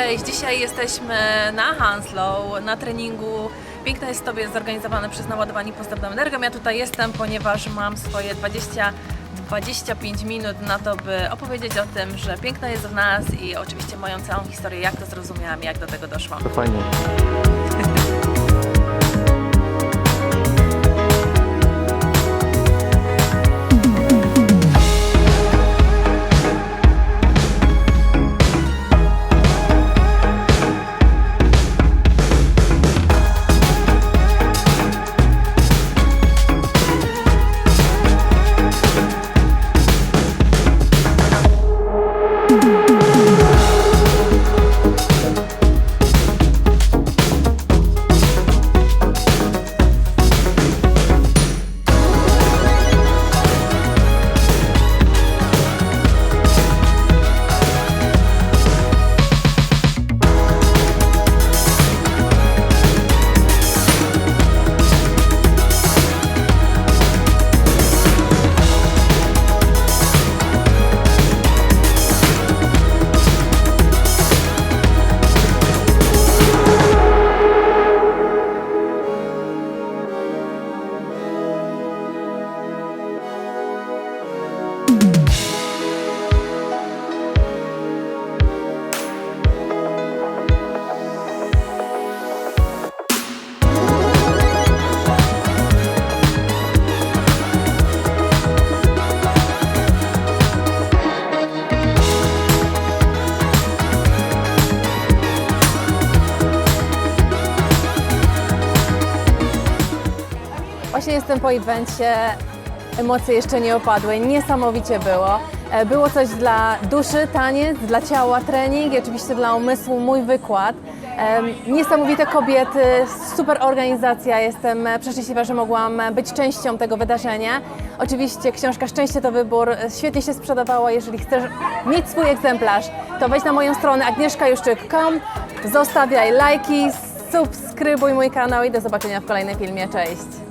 Cześć, dzisiaj jesteśmy na Hanslow, na treningu Piękna jest Tobie zorganizowany przez Naładowani Postępną Energią. Ja tutaj jestem, ponieważ mam swoje 20 25 minut na to, by opowiedzieć o tym, że piękna jest w nas i oczywiście moją całą historię, jak to zrozumiałam, jak do tego doszłam. To fajnie. Właśnie jestem po evencie, emocje jeszcze nie opadły, niesamowicie było. E, Było coś dla duszy, taniec, dla ciała, trening i oczywiście dla umysłu mój wykład. Em, Niesamowite kobiety, super organizacja, jestem e, przeszczęśliwa, że mogłam e, być częścią tego wydarzenia. Oczywiście książka Szczęście to wybór e, świetnie się sprzedawała, jeżeli chcesz mieć swój egzemplarz, to wejdź na moją stronę agnieszkajuszczyk.com, zostawiaj lajki, subskrybuj mój kanał i do zobaczenia w kolejnym filmie. Cześć!